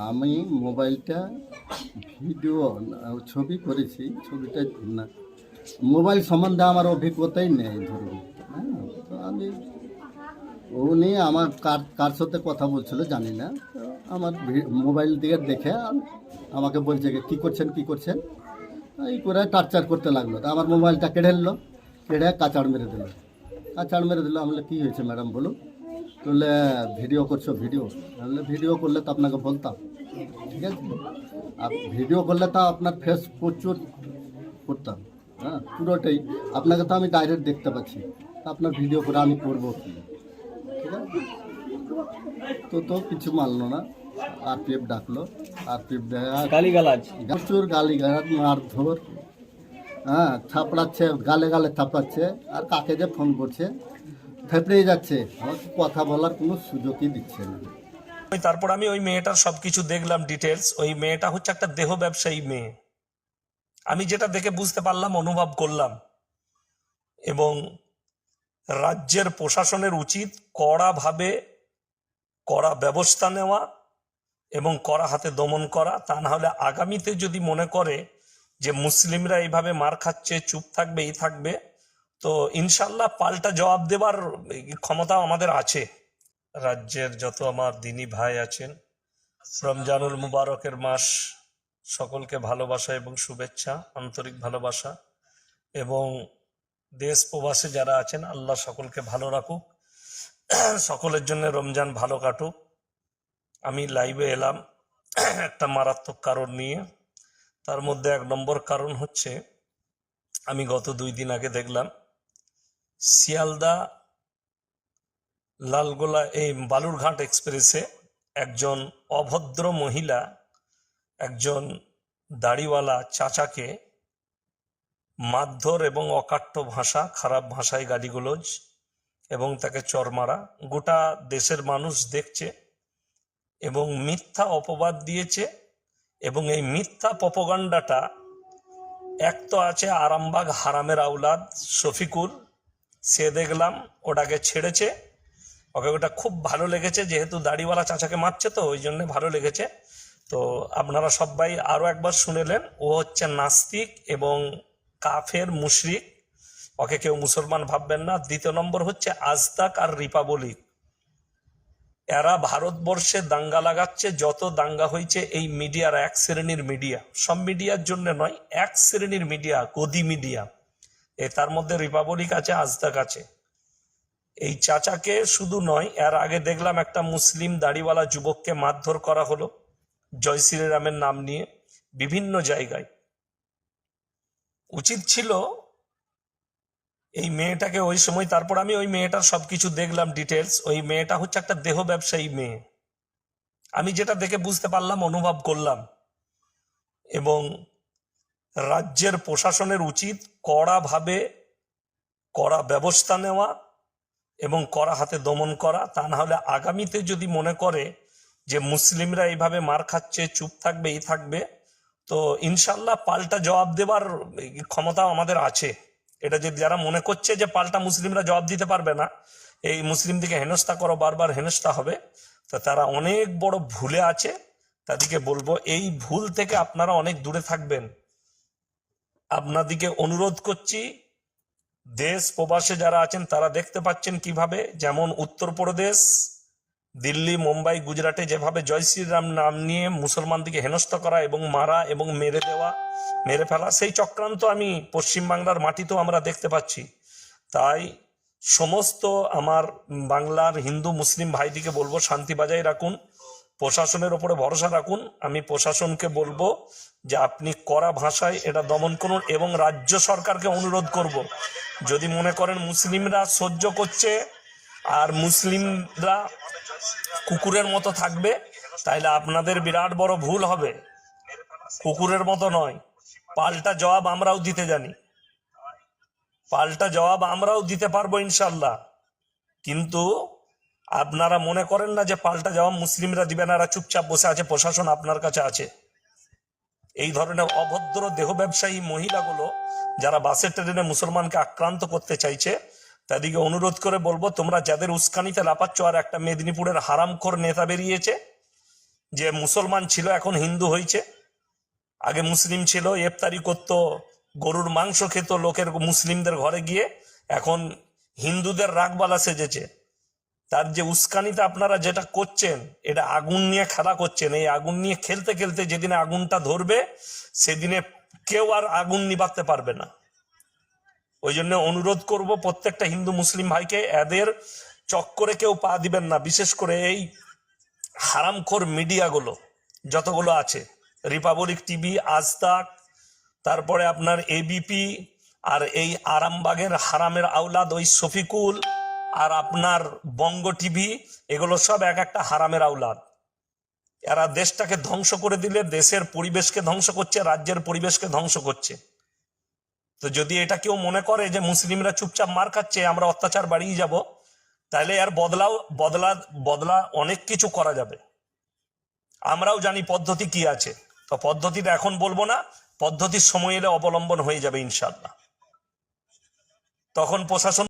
আমি মোবাইলটা ভিডিও ছবি করেছি ছবিটা না মোবাইল সম্বন্ধে আমার অভিজ্ঞতাই নেই ধরুন হ্যাঁ তো আমি উনি আমার কার কার সাথে কথা বলছিল জানি না আমার মোবাইল দিয়ে দেখে আম- আমাকে বলছে কী করছেন কী করছেন? এই করে টার্চার করতে লাগল তা আমার মোবাইলটা কেড়ে নিলো কেড়ে কাচাড় মেরে দিল কাচাড় মেরে দিল আমি বললাম, কী হয়েছে ম্যাডাম বলুন? বললে ভিডিও করছ ভিডিও। বললাম, ভিডিও করলে তো আপনাকে বলতাম। ঠিক আছে আর ভিডিও করলে তো আপনার ফেস প্রচুর করতাম। হ্যাঁ পুরোটাই। আপনাকে তো আমি ডাইরেক্ট দেখতে পাচ্ছি। আপনার ভিডিও করে আমি করব কি? ঠিক আছে? তো তো কিছু মানলো না। আর আরপিএফ ডাকলো। আরপিএফ দেখা গালিগালাজ। প্রচুর গালি গালাজ মারধর। হ্যাঁ থাপড়াচ্ছে গালে গালে থাপড়াচ্ছে। আর কাকে যে ফোন করছে থেপড়েই যাচ্ছে। আমাকে কথা বলার কোনো সুযোগই দিচ্ছে না। তারপর আমি ওই মেয়েটার সবকিছু দেখলাম ডিটেলস ওই মেয়েটা হচ্ছে একটা দেহ ব্যবসায়ী মেয়ে। আমি যেটা দেখে বুঝতে পারলাম, অনুভব করলাম। এবং রাজ্যের প্রশাসনের উচিত কড়াভাবে কড়া ব্যবস্থা নেওয়া এবং কড়া হাতে দমন করা। তা না হলে আগামীতে যদি মনে করে যে মুসলিমরা এইভাবে মার খাচ্ছে, চুপ থাকবে, এই থাকবে, তো ইনশাল্লাহ পাল্টা জবাব দেবার ক্ষমতা আমাদের আছে। রাজ্যের যত আমার দিনী ভাই আছেন, রমজানুল মুবারকের মাস সকলকে ভালোবাসা এবং শুভেচ্ছা, আন্তরিক ভালোবাসা এবং দেশ প্রবাসে যারা আছেন, আল্লাহ সকলকে ভালো রাখুক। সকলের জন্য রমজান ভালো কাটুক। আমি লাইভে এলাম একটা মারাত্মক কারণ নিয়ে। তার মধ্যে এক নম্বর কারণ হচ্ছে, আমি গত দুই দিন আগে দেখলাম, শিয়ালদা লালগোলা এই বালুরঘাট এক্সপ্রেসে একজন অভদ্র মহিলা, একজন দাড়িওয়ালা চাচাকে মারধর এবং অকাট্য ভাষা, খারাপ ভাষায় গালিগুলোজ এবং তাকে চর মারা গোটা দেশের মানুষ দেখছে এবং মিথ্যা অপবাদ দিয়েছে এবং এই মিথ্যা পপগান্ডাটা এক তো আছে আরামবাগ হারামের আউলাদ শফিকুল, সে দেখলাম ওটাকে ছেড়েছে। ওকে ওটা খুব ভালো লেগেছে, যেহেতু দাড়িওয়ালা চাচাকে মারছে তো, ওই জন্য ভালো লেগেছে। তো আপনারা সবাই আরও একবার শুনেলেন ও হচ্ছে নাস্তিক এবং কাফের মুশরিক। ওকে কেউ মুসলমান ভাববেন না। দ্বিতীয় নম্বর হচ্ছে আজতাক আর রিপাবলিক। এরা ভারতবর্ষে দাঙ্গা লাগাচ্ছে, যত দাঙ্গা হয়েছে এই মিডিয়ার এক শ্রেণির মিডিয়া। সব মিডিয়ার জন্য নয়, এক শ্রেণির মিডিয়া, গদি মিডিয়া। এ তার মধ্যে রিপাবলিক আছে, আজতাক আছে। এই চাচাকে শুধু নয়, এর আগে দেখলাম একটা মুসলিম দাড়িওয়ালা যুবককে মারধর করা হলো জয় শ্রীরামের নাম নিয়ে বিভিন্ন জায়গায়। উচিত ছিল এই মেয়েটাকে ওই সময়, তারপর আমি ওই মেয়েটার সবকিছু দেখলাম ডিটেলস ওই মেয়েটা হচ্ছে একটা দেহ ব্যবসায়ী মেয়ে। আমি যেটা দেখে বুঝতে পারলাম, অনুভব করলাম। এবং রাজ্যের প্রশাসনের উচিত কড়াভাবে কড়া ব্যবস্থা নেওয়া এবং করা হাতে দমন করা, তা না হলে আগামীতে যদি মনে করে যে মুসলিমরা এইভাবে মার খাচ্ছে, চুপ থাকবে, এই থাকবে, তো ইনশাল্লাহ পাল্টা জবাব দেবার ক্ষমতা আমাদের আছে। এটা যদি যারা মনে করছে যে পাল্টা মুসলিমরা জবাব দিতে পারবে না, এই মুসলিমদিকে হেনস্থা করো, বারবার হেনস্থা হবে। তো তারা অনেক বড় ভুলে আছে, তাদেরকে বলব এই ভুল থেকে আপনারা অনেক দূরে থাকবেন। আপনাদিকে অনুরোধ করছি দেশ প্রবাসে যারা আছেন, তারা দেখতে পাচ্ছেন কীভাবে, যেমন উত্তরপ্রদেশ, দিল্লি, মুম্বাই, গুজরাটে যেভাবে জয় শ্রীরাম নাম নিয়ে মুসলমানদিকে হেনস্থ করা এবং মারা এবং মেরে দেওয়া, মেরে ফেলা, সেই চক্রান্ত আমি পশ্চিমবাংলার মাটিতেও আমরা দেখতে পাচ্ছি। তাই সমস্ত আমার বাংলার হিন্দু, মুসলিম ভাইদিকে বলব, শান্তি বজায় রাখুন। প্রশাসনের ওপরে ভরসা রাখুন। আমি প্রশাসনকে বলব যে আপনি কড়া ভাষায় এটা দমন করুন এবং রাজ্য সরকারকে অনুরোধ করব। যদি মনে করেন মুসলিমরা সহ্য করছে আর মুসলিমরা কুকুরের মতো থাকবে, তাইলে আপনাদের বিরাট বড় ভুল হবে। কুকুরের মতো নয়। পাল্টা জবাব আমরাও দিতে জানি। পাল্টা জবাব আমরাও দিতে পারব ইনশাল্লাহ কিন্তু আপনারা মনে করেন না যে পাল্টা জবাব মুসলিমরা দিবে না? এরা চুপচাপ বসে আছে, প্রশাসন আপনার কাছে আছে। এই ধরনের অভদ্র দেহ ব্যবসায়ী মহিলাগুলো যারা বাসের ট্রেনে মুসলমানকে আক্রান্ত করতে চাইছে, তাদেরকে অনুরোধ করে বলব, তোমরা যাদের উস্কানিতে লাপাচ্ছ আর একটা মেদিনীপুরের হারামখোর নেতা বেরিয়েছে, যে মুসলমান ছিল, এখন হিন্দু হয়েছে, আগে মুসলিম ছিল এফতারি করতো, গরুর মাংস খেত, লোকের মুসলিমদের ঘরে গিয়ে, এখন হিন্দুদের রাগবালা সেজেছে। তার যে উস্কানিতে আপনারা যেটা করছেন, এটা আগুন নিয়ে খেলা করছেন, এই আগুন নিয়ে খেলতে খেলতে যেদিনে আগুনটা ধরবে, সেদিনে কেউ আর আগুন নিবাতে পারবে না। ওই জন্য অনুরোধ করব প্রত্যেকটা হিন্দু মুসলিম ভাইকে, এদের চক্করে কেউ পা দিবেন না। বিশেষ করে এই হারামখোর মিডিয়াগুলো, যতগুলো আছে, রিপাবলিক টিভি, আজতাক, তারপরে আপনার এবিপি আর এই আরামবাগের হারামের আওলাদ ওই শফিকুল আর আপনার বঙ্গ টিভি এগুলো সব এক একটা হারামের আওলাদ এরা দেশটাকে ধ্বংস করে দিলে, দেশের পরিবেশকে ধ্বংস করছে, রাজ্যের পরিবেশকে ধ্বংস করছে। তো যদি এটা কেউ মনে করে যে মুসলিমরা চুপচাপ মার খাচ্ছে, আমরা অত্যাচার বাড়িয়ে যাব, তাহলে আর বদলাও, বদলা বদলা অনেক কিছু করা যাবে। আমরাও জানি পদ্ধতি কি আছে। তো পদ্ধতিটা এখন বলব না, পদ্ধতির সময় এলে অবলম্বন হয়ে যাবে ইনশাল্লাহ তখন প্রশাসন